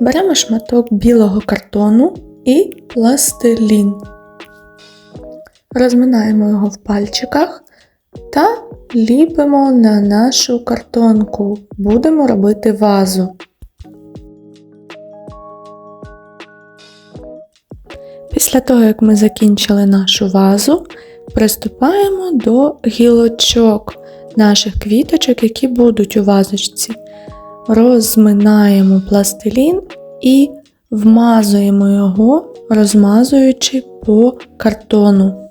Беремо шматок білого картону і пластилін. Розминаємо його в пальчиках та ліпимо на нашу картонку. Будемо робити вазу. Після того, як ми закінчили нашу вазу, приступаємо до гілочок наших квіточок, які будуть у вазочці. Розминаємо пластилін і вмазуємо його, розмазуючи по картону.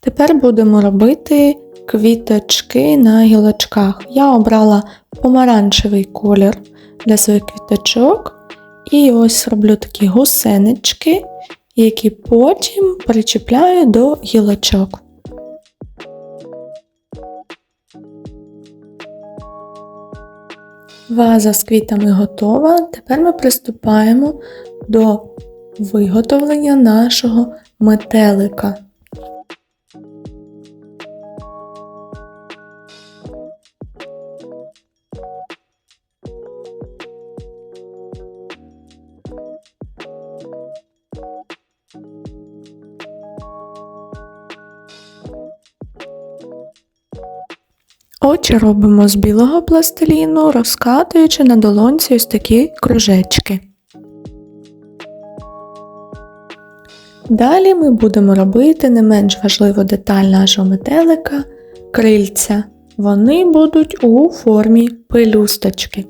Тепер будемо робити квіточки на гілочках. Я обрала помаранчевий колір для своїх квіточок. І ось роблю такі гусенички, які потім причіпляю до гілочок. Ваза з квітами готова. Тепер ми приступаємо до виготовлення нашого метелика. Очі робимо з білого пластиліну, розкатуючи на долонці ось такі кружечки. Далі ми будемо робити не менш важливу деталь нашого метелика крильця. Вони будуть у формі пелюсточки.